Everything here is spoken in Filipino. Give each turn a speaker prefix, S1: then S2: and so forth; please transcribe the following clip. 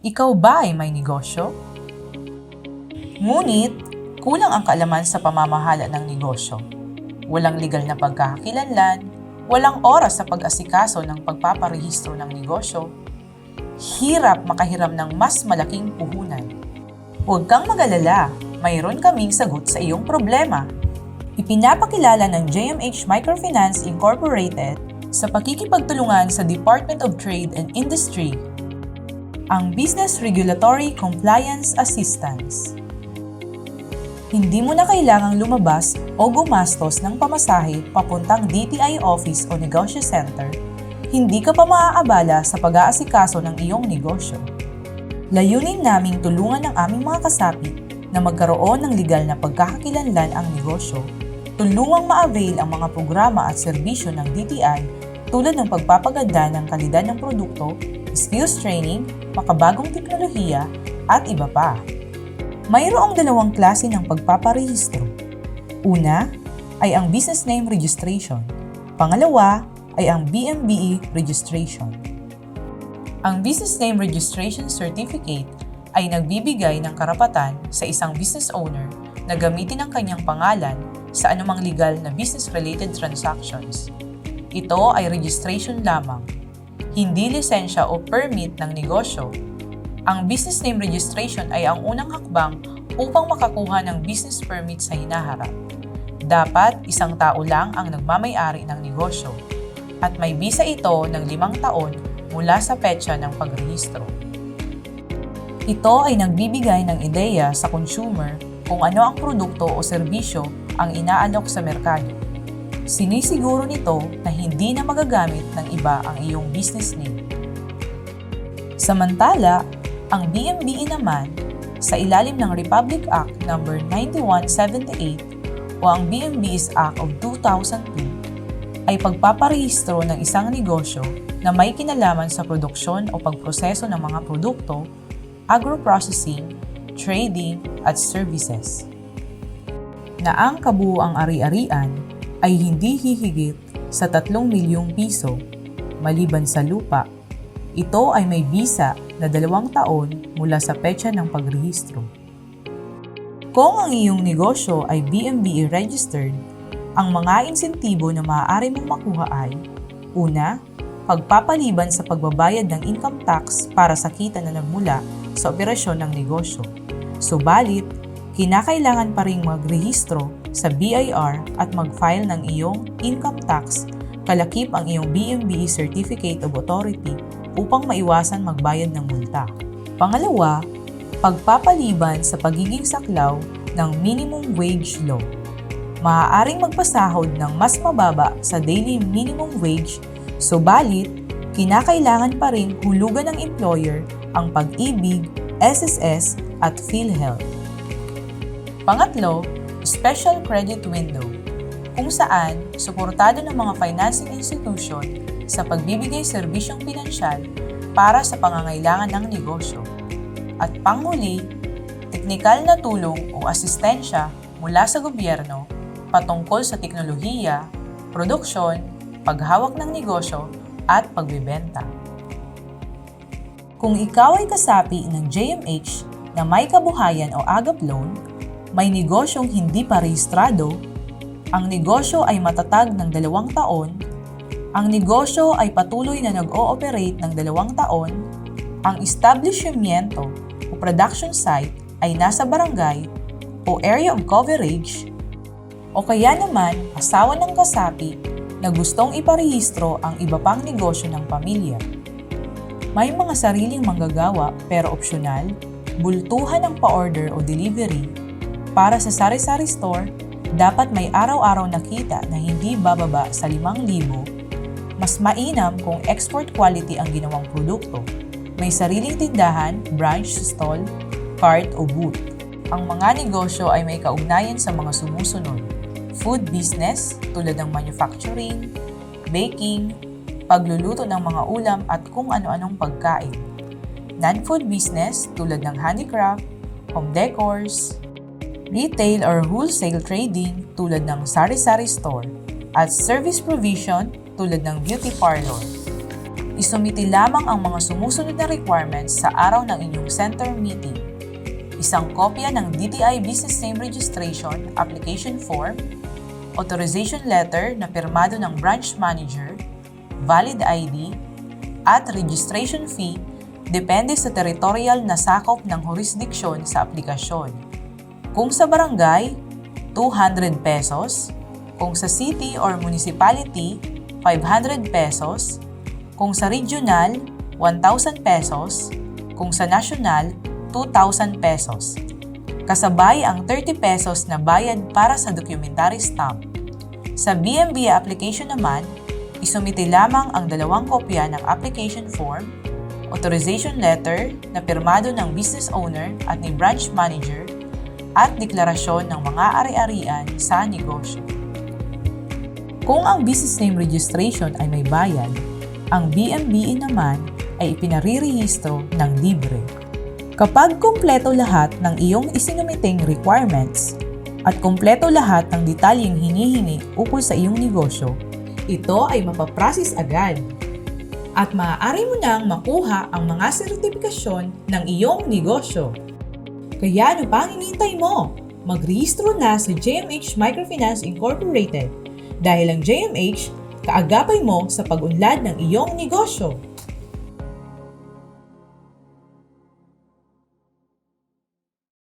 S1: Ikaw ba ay may negosyo? Ngunit, kulang ang kaalaman sa pamamahala ng negosyo. Walang legal na pagkakakilanlan, walang oras sa pag-asikaso ng pagpaparehistro ng negosyo, hirap makahiram ng mas malaking puhunan. Huwag kang mag-alala, mayroon kaming sagot sa iyong problema. Ipinapakilala ng JMH Microfinance Incorporated sa pakikipagtulungan sa Department of Trade and Industry ang Business Regulatory Compliance Assistance. Hindi mo na kailangang lumabas o gumastos ng pamasahe papuntang DTI office o negosyo center, hindi ka pa maaabala sa pag-aasikaso ng iyong negosyo. Layunin naming tulungan ng aming mga kasapi na magkaroon ng legal na pagkakakilanlan ang negosyo, tulungang ma-avail ang mga programa at serbisyo ng DTI tulad ng pagpapaganda ng kalidad ng produkto, skills training, makabagong teknolohiya, at iba pa. Mayroong dalawang klase ng pagpaparehistro. Una ay ang Business Name Registration. Pangalawa ay ang BMBE Registration. Ang Business Name Registration Certificate ay nagbibigay ng karapatan sa isang business owner na gamitin ang kanyang pangalan sa anumang legal na business-related transactions. Ito ay registration lamang, hindi lisensya o permit ng negosyo. Ang business name registration ay ang unang hakbang upang makakuha ng business permit sa hinaharap. Dapat isang tao lang ang nagmamayari ng negosyo at may bisa ito ng limang taon mula sa petsa ng pagrehistro. Ito ay nagbibigay ng ideya sa consumer kung ano ang produkto o serbisyo ang inaalok sa merkado. Sinisiguro nito na hindi na magagamit ng iba ang iyong business name. Samantala, ang BMBE naman, sa ilalim ng Republic Act No. 9178 o ang BMB's Act of 2002, ay pagpaparehistro ng isang negosyo na may kinalaman sa produksyon o pagproseso ng mga produkto, agro-processing, trading, at services. Na ang kabuuang ari-arian ay hindi hihigit sa 3 milyong piso maliban sa lupa. Ito ay may bisa na dalawang taon mula sa petsa ng pagrehistro. Kung ang iyong negosyo ay BMBE registered, ang mga insentibo na maaari mong makuha ay Una, pagpapaliban sa pagbabayad ng income tax para sa kita na nagmula sa operasyon ng negosyo. Subalit, kinakailangan pa ring magrehistro sa BIR at mag-file ng iyong income tax kalakip ang iyong BMBE Certificate of Authority upang maiwasan magbayad ng multa. Pangalawa, pagpapaliban sa pagiging saklaw ng minimum wage law. Maaaring magpasahod ng mas mababa sa daily minimum wage, subalit kinakailangan pa rin hulugan ng employer ang pag-ibig, SSS at PhilHealth. Pangatlo, special credit window, kung saan suportado ng mga financing institution sa pagbibigay serbisyong pinansyal para sa pangangailangan ng negosyo. At panghuli, teknikal na tulong o asistensya mula sa gobyerno patungkol sa teknolohiya, produksyon, paghawak ng negosyo at pagbibenta. Kung ikaw ay kasapi ng JMH na may kabuhayan o agap loan, may negosyong hindi pa rehistrado, ang negosyo ay matatag ng dalawang taon, ang negosyo ay patuloy na nag-ooperate ng dalawang taon, ang establishmento o production site ay nasa barangay o area of coverage, o kaya naman asawa ng kasapi na gustong iparehistro ang iba pang negosyo ng pamilya. May mga sariling manggagawa pero opsyonal, bultuhan ng pa-order o delivery. Para sa sari-sari store, dapat may araw-araw na kita na hindi bababa sa 5,000. Mas mainam kung export quality ang ginawang produkto. May sariling tindahan, branch, stall, cart o booth. Ang mga negosyo ay may kaugnayan sa mga sumusunod. Food business tulad ng manufacturing, baking, pagluluto ng mga ulam at kung ano-anong pagkain. Non-food business tulad ng handicraft, home decors, retail or wholesale trading tulad ng sari-sari store, at service provision tulad ng beauty parlor. Isumiti lamang ang mga sumusunod na requirements sa araw ng inyong center meeting. Isang kopya ng DTI Business Name Registration Application Form, authorization letter na pirmado ng branch manager, valid ID, at registration fee depende sa territorial na sakop ng jurisdiksyon sa aplikasyon. Kung sa barangay, 200 pesos. Kung sa city or municipality, 500 pesos. Kung sa regional, 1,000 pesos. Kung sa national, 2,000 pesos. Kasabay ang 30 pesos na bayad para sa documentary stamp. Sa BMB application naman, isumiti lamang ang dalawang kopya ng application form, authorization letter na pirmado ng business owner at ni branch manager at deklarasyon ng mga ari-arian sa negosyo. Kung ang business name registration ay may bayad, ang BMBE naman ay ipinarirehistro ng libre. Kapag kumpleto lahat ng iyong isinumiting requirements at kumpleto lahat ng detalyeng hinihingi ukol sa iyong negosyo, ito ay mapaprocess agad at maaari mo nang makuha ang mga sertifikasyon ng iyong negosyo. Kaya ano pa ang hinihintay mo? Magrehistro na sa JMH Microfinance Incorporated dahil ang JMH kaagapay mo sa pag-unlad ng iyong negosyo.